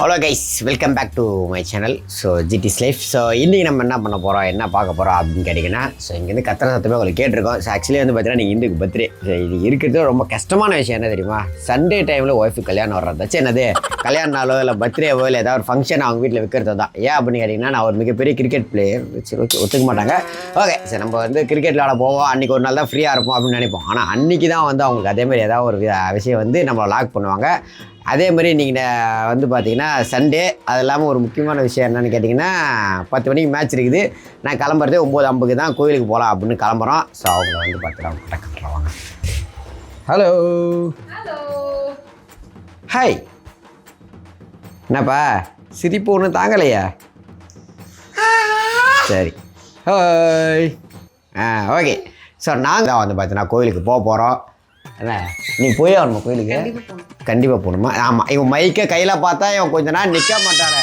Hello guys welcome back to my channel so ஜிடிஸ் life so இன்றைக்கி நம்ம என்ன பண்ண போகிறோம் என்ன பார்க்க போகிறோம் அப்படின்னு கேட்டிங்கன்னா ஸோ இங்கேருந்து கத்திர சத்தமே உங்களுக்கு கேட்டிருக்கோம். ஸோ ஆக்சுவலி வந்து பார்த்தீங்கன்னா நீங்கள் இந்துக்கு பர்த்டே. இது இருக்கிறது ரொம்ப கஷ்டமான விஷயம். என்ன தெரியுமா? சண்டே டைமில் ஒய்ஃபு கல்யாணம் வர்றதாச்சு என்னது? கல்யாண நாளோ இல்லை பர்த்டேவோ இல்லை ஏதாவது ஒரு ஃபங்க்ஷன் அவங்க வீட்டில் விற்கிறது தான். ஏன் அப்படின்னு கேட்டிங்கன்னா நான் ஒரு மிகப்பெரிய கிரிக்கெட் பிளேயர் சரி ஓகே ஒத்துக்க மாட்டாங்க. ஓகே சரி நம்ம வந்து கிரிக்கெட் விளாட போவோம். அன்றைக்கி ஒரு நாள் தான் ஃப்ரீயாக இருப்போம் அப்படின்னு நினைப்போம். ஆனால் அன்றைக்கி தான் வந்து அவங்களுக்கு அதேமாதிரி ஏதாவது ஒரு விஷயம் வந்து நம்மளை லாக் பண்ணுவாங்க. அதே மாதிரி நீங்கள் வந்து பார்த்தீங்கன்னா சண்டே அது இல்லாமல் ஒரு முக்கியமான விஷயம் என்னன்னு கேட்டிங்கன்னா பத்து மணிக்கு மேட்ச் இருக்குது. நான் கிளம்புறதே ஒம்பது ஐம்பதுக்கு தான் கோயிலுக்கு போகலாம் அப்படின்னு கிளம்புறோம். ஸோ அவங்கள வந்து பார்த்துட்டு கட்டுறவாங்க ஹலோ ஹாய் என்னப்பா? சிரிப்பு ஒன்றும் தாங்கலையா? சரி. ஹாய் ஆ ஓகே ஸோ நாங்கள் வந்து பார்த்தீங்கன்னா கோயிலுக்கு போக போகிறோம் என்ன? நீ போய் ஆகணுமா கோயிலுக்கு? கண்டிப்பாக போகணுமா? ஆமாம் இவன் மைக்கை கையில் பார்த்தா இவன் கொஞ்ச நேரம் நிற்க மாட்டானே.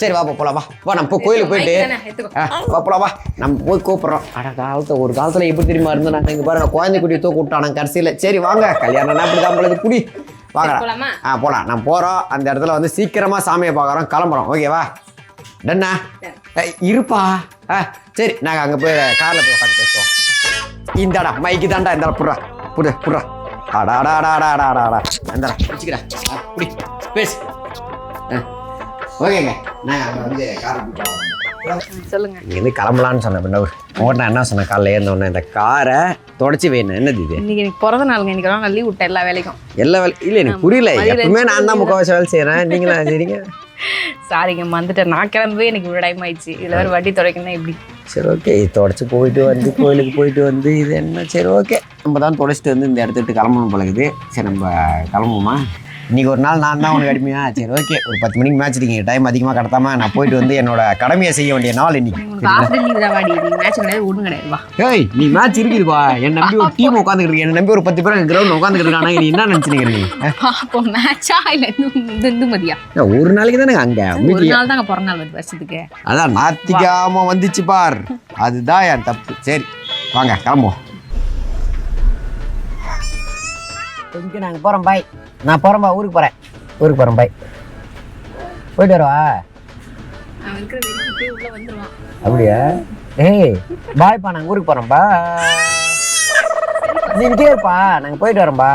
சரி வா போலாம் வா. வா நம்ம போய் கோயிலுக்கு போயிட்டு வா போலாம் வா. நம்ம போய் கூப்பிட்றோம். அட காலத்தில் ஒரு காலத்தில் எப்படி தெரியுமா இருந்து நாங்கள் இங்கே பாருங்க குழந்தை குட்டி தூக்கு விட்டானுங்க கடைசியில். சரி வாங்க. கல்யாணம்னா அப்படி தான் பொழுது குடி. வாங்க போலாமா? ஆ போகலாம் நம்ம போகிறோம் அந்த இடத்துல வந்து சீக்கிரமாக சாமியை பார்க்குறோம். கிளம்புறோம். ஓகேவா டன்னா இருப்பா? ஆ சரி நாங்கள் அங்கே போய் காரில் போய் உட்காந்து பேசுவோம். இந்தாடா மைக்கு தாண்டா இந்தாடா புட்றா. புடு புட்றா. அடாடாடாடாடாடாடா இந்தாடா பிடிச்சிக்கிறா. ஆ, புடி பேசு. ஆ ஓகேங்க. நாங்கள் அங்கே வந்து காரை சொல்லுங்க. இங்கேருந்து கிளம்பலான்னு சொன்னேன் பின்ன உங்கள்கிட்ட நான் என்ன சொன்னேன் காலைல ஏந்தோடனே இந்த காரை தொடச்சி வேணும் என்னது இது? இன்னைக்கு எனக்கு பிறந்த நாளுங்க. இன்னைக்கு நான் லீவ் விட்டேன் எல்லா வேலைக்கும். எல்லா வேலை இல்லை எனக்கு புரியல. எப்பவுமே நான் தான் முக்கால்வாசி வேலை செய்கிறேன் நீங்களா சரிங்க சாரிங்க வந்துட்டேன் நான் கிளம்பவே எனக்கு இவ்வளோ டைம் ஆயிடுச்சு. இதில் வேறு வட்டி துடைக்கணும் எப்படி? சரி ஓகே தொடச்சி போயிட்டு வந்து கோயிலுக்கு போயிட்டு வந்து இது என்ன? சரி ஓகே நம்ம தான் தொடச்சிட்டு வந்து இந்த இடத்திட்டு கிளம்பணும் பழகுது சரி நம்ம கிளம்புமா இன்னைக்கு ஒரு நாள் நான் தான் உனக்கு அடிமையா? சரி ஓகே ஒரு பத்து மணிக்கு மேட்ச் இருக்கீங்க டைம் அதிகமாக கடத்தாம நான் போயிட்டு வந்து என்னோட கடமையை செய்ய வேண்டிய நாள் இன்னைக்கு. ஏய் நீ மேட்ச் இருக்குதுப்பா. என் நம்பி ஒரு டீம் உட்காந்துக்கிட்டு என்ன நம்பி ஒரு பத்து பேர் கிரவுண்ட் உட்காந்துக்கிட்டு இருக்காங்க. நீ என்ன நினச்சிருக்க நீ அப்போ மேட்சா இல்லை இந்த இந்து மதியா? ஏய், ஒரு நாளைக்கு தானே அங்கே? ஒரு நாள் தாங்க பிறந்த நாள் வருஷத்துக்கு. அதான் நாத்திக்காம வந்துச்சு பார். அதுதான் என் தப்பு. சரி வாங்க கிளம்புவோம். கொஞ்சம் நாங்கள் போகிறோம் பாய் நான் போகிறேன் பா ஊருக்கு போகிறேன் ஊருக்கு போகிறேன் பாய் போயிட்டு வரவா? அப்படியா? ஏய் பாய்ப்பா நாங்கள் ஊருக்கு போகிறோம்ப்பா நீ இங்கே இருப்பா நாங்கள் போயிட்டு வரோம்பா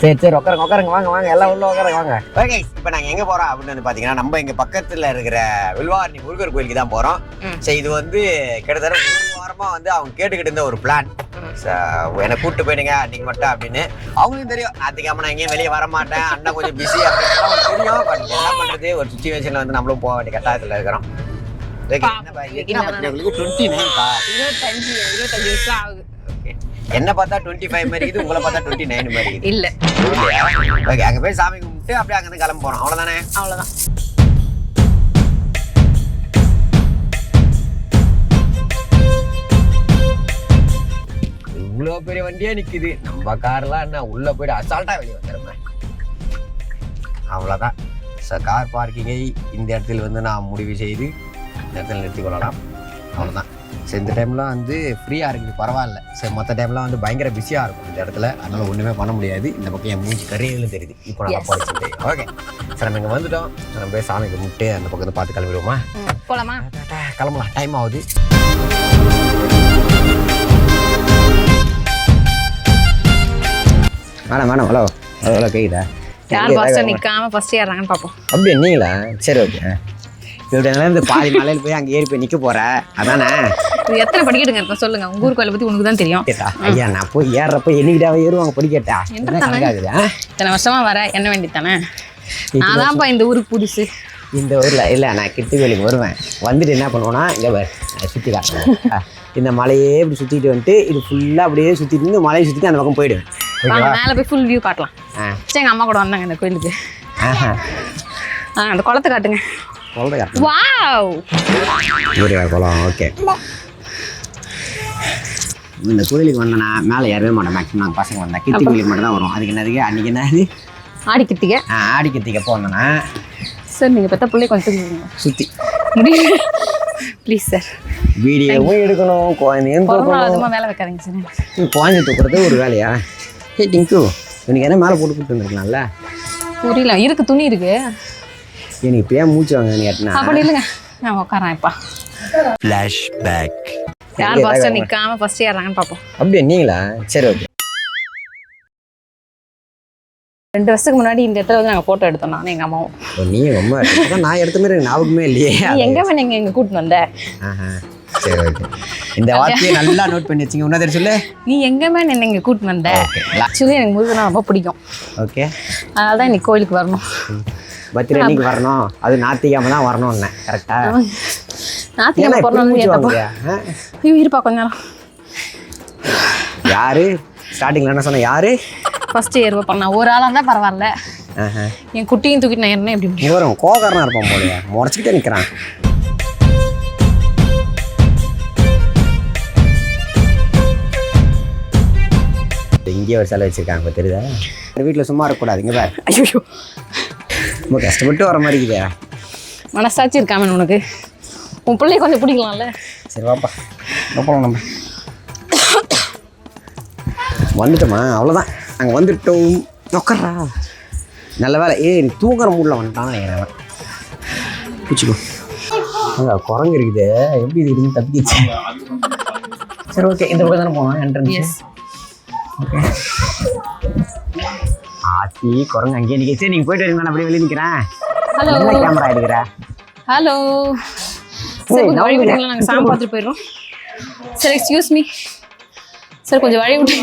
சரி சரி உட்காருங்க உட்காருங்க வாங்க வாங்க எல்லாம் உள்ள உட்காருங்க வாங்க. ஓகே இப்போ நாங்கள் எங்கே போகிறோம் அப்படின்னு வந்து பார்த்தீங்கன்னா நம்ம இங்கே பக்கத்தில் இருக்கிற வில்வாரணி முருகர் கோயிலுக்கு தான் போகிறோம். சரி இது வந்து கிட்டத்தட்ட ஒரு வாரமாக வந்து அவங்க கேட்டுக்கிட்டு இருந்த ஒரு பிளான் என்னை கூப்பிட்டு போயிடுங்க அன்னைக்கு மட்டும் அப்படின்னு. அவங்களுக்கும் தெரியும் அதுக்காம நான் எங்கேயும் வெளியே வர மாட்டேன். அண்ணன் கொஞ்சம் பிஸி அப்படின்னு அவங்களுக்கு தெரியும். பட் என்ன பண்ணுறது ஒரு சுச்சுவேஷனில் வந்து நம்மளும் போக வேண்டிய கட்டாயத்தில் இருக்கிறோம். என்ன பார்த்தா டுவெண்ட்டி ஃபைவ் மாதிரி இருக்குது உங்களை பார்த்தா டுவெண்ட்டி நைன் மாதிரி இல்லை. ஓகே அங்கே போய் சாமி கும்பிட்டு அப்படியே அங்கேருந்து கிளம்ப போகிறோம் அவ்வளோதானே அவ்வளோதான் இவ்வளோ பெரிய வண்டியே நிற்குது நம்ம கார்லாம் என்ன? உள்ளே போயிட்டு அசால்ட்டாக வெளியே வந்துடுமே அவ்வளோதான் ஸோ கார் பார்க்கிங்கை இந்த இடத்தில் வந்து நான் முடிவு செய்து இந்த இடத்துல நிறுத்திக் கொள்ளலாம். அவ்வளோதான் ஸோ இந்த டைம்லாம் வந்து ஃப்ரீயாக இருக்குது. பரவாயில்ல. சரி மற்ற டைம்லாம் வந்து பயங்கர பிஸியாக இருக்கும் இந்த இடத்துல. அதனால் ஒன்றுமே பண்ண முடியாது. இந்த பக்கம் என் மூஞ்சி கரையிலும் தெரியுது. இப்போ நல்லா. படிச்சுட்டு ஓகே சார் நம்ம இங்கே வந்துட்டோம். நம்ம போய் சாமி கும்பிட்டு அந்த பக்கத்தை பார்த்து கிளம்பிடுவோமா? ம், போலாமா? கிளம்பலாம். டைம் ஆகுது. வேணாம் வேணாம் ஹலோ ஹலோ கேக்குதா? யார் ஃபர்ஸ்ட் நிக்காம ஃபர்ஸ்ட் ஏறாங்கன்னு பார்ப்போம் அப்படியே நீங்களா? சரி ஓகே இப்படி இந்த பாதி மலையில் போய் அங்கே ஏறி போய் நிற்க போற? அதானே? இது எத்தனை படிக்கட்டுங்க இருக்கும் சொல்லுங்க. உங்க ஊர் கோயிலை பத்தி உனக்கு தான் தெரியும். கேட்டா ஐயா நான் போய் ஏறுறப்ப என்னைக்கிட்டாவே ஏறுவாங்க படிக்கட்டா? இத்தனை வருஷமா வர என்ன வேண்டித்தானே நான் தான்ப்பா இந்த ஊருக்கு புதுசு. இந்த ஊரில் இல்லை நான் கிட்டுவேலுக்கு வருவேன். வந்துட்டு என்ன பண்ணுவேன்னா இங்கே சுற்றி காட்டுறேன் இந்த மலையே இப்படி சுற்றிட்டு வந்துட்டு இது ஃபுல்லாக அப்படியே சுற்றிட்டு இருந்து மலையை சுற்றிட்டு அந்த பக்கம் போயிடுவேன். வாங்க மேலே போய் ஃபுல் வியூ காட்டலாம். எங்கள் அம்மா கூட வந்தாங்க இந்த கோயிலுக்கு. ஆ அந்த குளத்தை காட்டுங்க. வாவ்! குளம் ஓகே. இந்த கோயிலுக்கு வந்தேன்னா மேலே ஏறவே மாட்டேன். மேக்ஸிமம் நாங்கள் பசங்க வந்தா கித்தி கோயிலுக்கு மட்டும் தான் வரும் அதுக்கு என்னதுக்கு அன்றைக்கி என்னது? ஆடி கித்திக்க ஆ, ஆடி கித்திக்கு எப்போ வந்தேன்னா சார் நீங்கள் பெத்த பிள்ளை கொஞ்சம் சுற்றி முடியும் ப்ளீஸ் சார் வீடியோவும் எடுக்கணும் குழந்தையும் வேலை வைக்காதீங்க சார் குழந்தை தூக்குறது ஒரு வேலையா? ஹே டிங்கு இன்னைக்கு என்ன மேலே போட்டு கூப்பிட்டு வந்துருக்கலாம்ல? புரியல. இருக்கு துணி இருக்கு. எனக்கு இப்போ ஏன் மூச்சு வாங்க கேட்டினா அப்படி இல்லைங்க நான் உட்காரேன் இப்பா. Flashback. யார் ஃபர்ஸ்ட் நிக்காம ஃபர்ஸ்ட் ஏறாங்கன்னு பார்ப்போம் அப்படியே நீங்களா? சரி ஓகே ரெண்டு வருஷத்துக்கு முன்னாடி இந்த இடத்துல வந்து நாங்கள் ஃபோட்டோ எடுத்தோம் நானும் எங்கள் அம்மாவும். நீ ரொம்ப அதான் நான் எடுத்த மாதிரி எனக்கு ஞாபகமே இல்லையே. நீ எங்க வேணும் எங்க கூட்டின்னு வந்த? ஆஹா. சரி ஓகே இந்த வார்த்தையை நல்லா நோட் பண்ணி வச்சிங்க. இன்னும் சொல்லு. நீ எங்க வேணும் என்ன இங்க கூட்டின்னு வந்த? ஆக்சுவலி எனக்கு முருகனா ரொம்ப பிடிக்கும். ஓகே அதனால தான் இன்னைக்கு கோயிலுக்கு வரணும். பர்த்டே அன்னைக்கு வரணும். அது ஞாத்திக்காம தான் வரணும்னு கரெக்டா? ஆ? ஐயோ இருப்பா கொஞ்ச நேரம். யாரு? ஸ்டார்டிங்ல என்ன சொன்ன? யாரு? ஃபர்ஸ்ட் ஏறுவா பண்ணா. ஒரு ஆளாக இருந்தால் பரவாயில்ல. என் குட்டியும் தூக்கிட்டு நான் ஏறினா எப்படி இவரும் கோகாரனா இருப்பான் போலயா. முறைச்சிக்கிட்டே நிற்கிறான் இங்கேயே ஒரு சிலை வச்சிருக்காங்க இப்போ தெரியுதா? வீட்டில் சும்மா இருக்கக்கூடாது இங்கே பாரு. ஐயோ ரொம்ப கஷ்டப்பட்டு வர மாதிரி இருக்குதே. மனசாட்சி இருக்காம உனக்கு? உன் பிள்ளைய கொஞ்சம் பிடிக்கலாம்ல? சரி வாப்பா. போகலாம் நம்ம. வந்துட்டோமா? அவ்வளோதான் நாங்கள் வந்துட்டோம். உட்கார்றா நல்ல வேலை. ஏய் நீ தூங்குற மூடில் வந்துட்டான்னு நினைக்கிறேன். பிடிச்சிக்கோ அங்க குரங்கு இருக்குது. எப்படி இது இருந்து தப்பிக்கிச்சு? சரி ஓகே இந்த பக்கம் தானே போனோம் என்ட்ரன்ஸ் ஆத்தி குரங்கு அங்கேயே நிற்க சரி நீங்கள் போயிட்டு வரீங்க நான் அப்படியே வெளியே நிற்கிறேன் ஹலோ கேமரா எடுக்கிற? ஹலோ சரி வழி நான் விடுங்களா நாங்கள் சாமி பார்த்துட்டு போயிடுறோம். சார் எக்ஸ்கியூஸ் மீ சார் கொஞ்சம் வழி விட்டு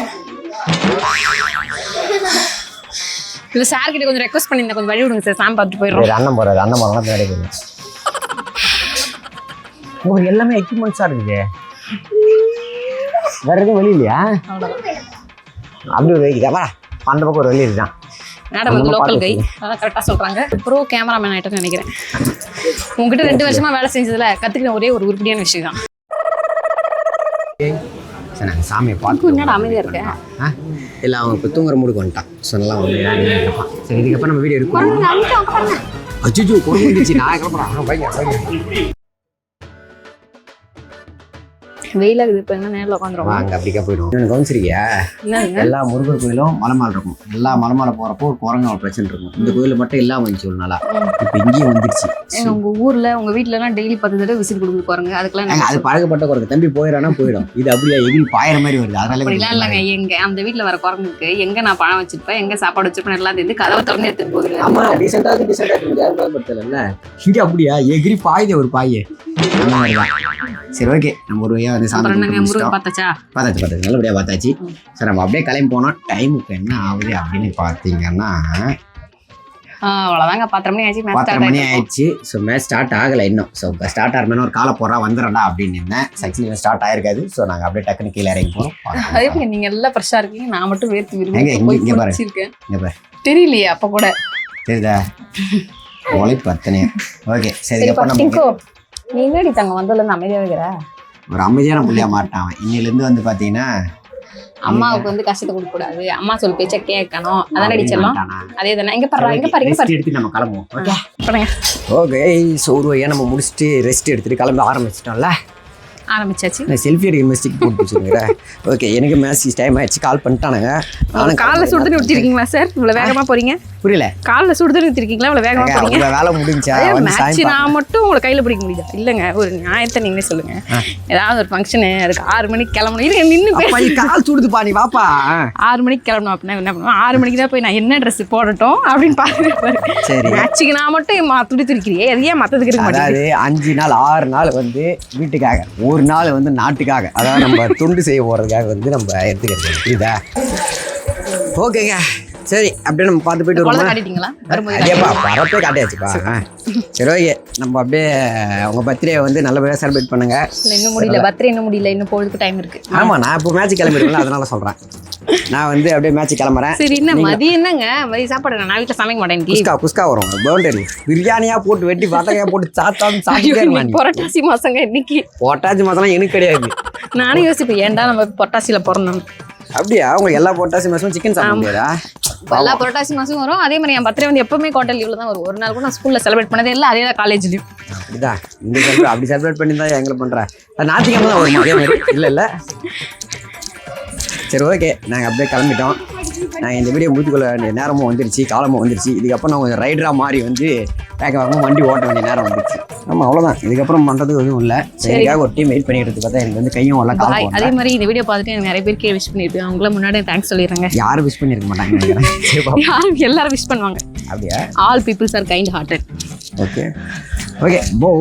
இல்லை சார் கிட்ட கொஞ்சம் ரெக்வஸ்ட் பண்ணியிருந்தேன் கொஞ்சம் வழி விடுங்க சார் சாமி பார்த்துட்டு போயிடுறோம். அண்ணன் போறாரு. அண்ணன் பின்னாடி போயிடும் உங்களுக்கு எல்லாமே எக்யூப்மெண்ட்ஸாக இருக்குது. வேற எதுவும் வழி இல்லையா அவ்வளோதான் அப்படி ஒரு வழி வா அந்த பக்கம் ஒரு வழி இருக்குதான் மேடம் வந்து லோக்கல் கை அதான் கரெக்டாக சொல்கிறாங்க ப்ரோ கேமராமேன் ஆகிட்டேன்னு நினைக்கிறேன். உங்ககிட்ட ரெண்டு வருஷமா வேலை செஞ்சதுல கற்றுக்கின ஒரே ஒரு உருப்படியான விஷயம் தான் சரி நாங்கள் சாமியை பார்த்து நேரம் அமைதியாக இருக்கேன் இல்லை அவன் இப்போ தூங்குற மூடுக்கு வந்துட்டான். இருப்பான் சரி இதுக்கப்புறம் நம்ம வீடியோ எடுக்கணும். அச்சுச்சு வந்துச்சு நான் கிளம்புறேன். பையன் பையன். வெயிலாக இருக்குது இப்போ என்ன நேரில் உட்காந்துரும் அங்கே அப்படிக்கா போயிடும் எனக்கு கவனிச்சிருக்கியா? எல்லா முருகர் கோயிலும் மலை மேல இருக்கும். எல்லா மலை மேல போறப்போ ஒரு குரங்கு ஒரு பிரச்சனை இருக்கும். இந்த கோயில மட்டும் இல்லாம வந்துச்சு ஒரு நாளா. இப்போ இங்கேயும் வந்துருச்சு. ஏங்க உங்க ஊர்ல உங்க வீட்ல எல்லாம் டெய்லி பத்து தடவை விசில் கொடுக்க போறாங்க அதுக்கெல்லாம் அது பழக்கப்பட்ட குரங்கு. தம்பி போயிடானா போயிடும். இது அப்படியே எகிரி பாயிற மாதிரி வருது? அதனால இல்லைங்க எங்க அந்த வீட்ல வர குரங்குக்கு எங்க நான் பழம் வச்சிருப்பேன் எங்க சாப்பாடு வச்சிருப்பேன் எல்லாம் தெரிஞ்சு கதவை திறந்து எடுத்துட்டு போகுது ஆமா டீசெண்டா இருக்கு டீசெண்டா இருக்கு. யாரும் பயன்படுத்தல இங்க அப்படியா? எகிரி பாயுதே ஒரு பாயே சரி ஓகே நம்ம ஒரு வழியா வந்து சாமி. பார்த்தாச்சா? பார்த்தாச்சு பார்த்தாச்சு. நல்லபடியா பார்த்தாச்சு. சரி நம்ம அப்படியே கிளம்பி போனோம் டைமுக்கு என்ன ஆகுது அப்படின்னு பார்த்தீங்கன்னா ஆ, அவ்வளவுதாங்க. பத்தரை மணி மேட்ச் பத்தரை மணி ஆயிடுச்சு ஆயிடுச்சு. ஸோ மேட்ச் ஸ்டார்ட் ஆகலை இன்னும். ஸோ ஸ்டார்ட் ஆகிறமே ஒரு காலை போடுறா வந்துடும்டா அப்படின்னு இருந்தேன் ஆக்சுவலி ஸ்டார்ட் ஆயிருக்காது. ஸோ நாங்கள் அப்படியே டக்குனு கீழே இறங்கி போகிறோம் அதே போல நீங்க எல்லாம் ஃப்ரெஷ்ஷா இருக்கீங்க? நான் மட்டும் வேர்த்து விரும்பி இங்க- போய் பாரு. இங்கே பாரு. தெரியலையே அப்ப கூட. தெரியுதா? உழைப்பு அத்தனையும். ஓகே சரி எப்போ நம்ம நீ என்னடி தங்க வந்ததுல இருந்து அமைதியா வைக்கிற ஒரு அமைதியான புள்ளியா மாட்டான். இன்னிலேருந்து வந்து பார்த்தீங்கன்னா அம்மாவுக்கு வந்து கஷ்டத்தை கொடுக்க கூடாது. அம்மா சொல் பேச்ச கேட்கணும். செல்லம் மாட்டானா? அதே தானே. இங்க பாரு இங்க பாரு இங்க ரெஸ்ட் எடுத்து நம்ம கிளம்புவோம். ஓகே பாருங்க. ஓகே ஸோ ஒரு வழியாக நம்ம முடிச்சுட்டு ரெஸ்ட் எடுத்துட்டு கிளம்ப ஆரம்பிச்சிட்டோம்ல? ஆரம்பிச்சாச்சு. நான் செல்ஃபி எடுக்கிற மிஸ்டேக் போட்டு வச்சுருக்கிறேன் ஓகே எனக்கு மேட்ச் டைம் ஆயிடுச்சு. கால் பண்ணிட்டானுங்க. நானும் காலில் சுடு தண்ணி ஊற்றிருக்கீங்களா சார் இவ்வளோ வேகமா போறீங்க. புரியல. காலில் சுடு தண்ணி ஊற்றிருக்கீங்களா இவ்வளோ வேகமா போறீங்க. அவங்க வேலை முடிஞ்சா மேட்ச் நான் மட்டும் உங்களை கையில பிடிக்க முடியுதா இல்லைங்க ஒரு நியாயத்தை நீங்களே சொல்லுங்க. ஏதாவது ஒரு ஃபங்க்ஷனு அதுக்கு ஆறு மணிக்கு கிளம்பணும். இருங்க நின்று கால் சுடுதுப்பா நீ வாப்பா. ஆறு மணிக்கு கிளம்பணும் அப்படின்னா என்ன பண்ணுவோம்? ஆறு மணிக்கு தான் போய் நான் என்ன ட்ரெஸ் போடட்டும் அப்படின்னு பாருங்க சரி. மேட்சுக்கு நான் மட்டும் துடி துடிக்கிறியே. அது ஏன் மற்றதுக்கு இருக்க மாட்டேங்குது? அஞ்சு நாள் ஆறு நாள் வந்து வீட்டுக்காக. ஒரு நாள் வந்து நாட்டுக்காக. அதாவது நம்ம துண்டு செய்ய போகிறதுக்காக வந்து நம்ம எடுத்துக்கிறது. புரியுதா? ஓகேங்க. சரி அப்படியே நம்ம பார்த்து போயிட்டு வருவோமா? காட்டிட்டீங்களா? பரப்பே காட்டியாச்சுப்பா. சரி. ஓகே. நம்ம அப்படியே உங்க பர்த்டே வந்து நல்லபடியாக செலிப்ரேட் பண்ணுங்க. இல்லை இன்னும் முடியல. பர்த்டே இன்னும் முடியல. இன்னும் பொழுதுக்கு டைம் இருக்கு. ஆமா நான் இப்போ மேட்ச் கிளம்பிடுவேன் அதனால சொல்றேன். நான் வந்து அப்படியே மேட்ச் கிளம்புறேன். சரி என்ன மதியம் என்னங்க? மதியம் சாப்பாடு நான் வீட்டில் சமைக்க மாட்டேன். குஸ்கா குஸ்கா வரும். பவுண்டரி. பிரியாணியா போட்டு வெட்டி பட்டையா போட்டு சாத்தான்னு சாப்பிட்டே புரட்டாசி மாசங்க இன்னைக்கு. பொட்டாச்சி மாசம்லாம் எனக்கு கிடையாது. நானும் யோசிப்பேன் ஏன்டா நம்ம புரட்டாசியில பிறந்தோம் அப்படியா? உங்களுக்கு எல்லா பொட்டாசி மாசமும் சிக்கன் சாப்பிட முடியாதா? எல்லா புரட்டாசி மாசம் வரும். அதே மாதிரி என் பர்த்டே வந்து எப்பவுமே குவார்டர் லீவ்ல தான் வரும். ஒரு நாள் கூட நான் ஸ்கூல்ல செலிப்ரேட் பண்ணதே இல்லை அதே தான் காலேஜ்லயும் அப்படிதான். இந்த அப்படி செலிப்ரேட் பண்ணி தான் எங்களை பண்ற. அது ஞாயிற்றுக்கிழமை தான் வரும்? அதே மாதிரி. இல்லை இல்லை. சரி ஓகே நாங்கள் அப்படியே கிளம்பிட்டோம். நான் இந்த வீடியோ முடித்துக்கொள்ள வேண்டிய நேரமும் வந்துருச்சு காலமும் வந்துருச்சு. இதுக்கப்புறம் நான் கொஞ்சம் ரைடராக மாறி வந்து வேக வேகமாக வண்டி ஓட்ட வேண்டிய நேரம் வந்துருச்சு. ஆமாம் அவ்வளோதான் இதுக்கப்புறம் பண்ணுறதுக்கு எதுவும் இல்லை. எனக்காக ஒரு டீம் வெயிட் பண்ணிட்டு பார்த்தா எனக்கு வந்து கையும் பாய் காலம் அதே மாதிரி இந்த வீடியோ பார்த்துட்டு எனக்கு நிறைய பேர் கீழே விஷ் பண்ணியிருப்பேன் அவங்கள முன்னாடி தேங்க்ஸ் சொல்லிடுறேங்க. யாரும் விஷ் பண்ணியிருக்க மாட்டாங்க. யாரும் எல்லாரும் விஷ் பண்ணுவாங்க. அப்படியா? All peoples are kind hearted okay okay போ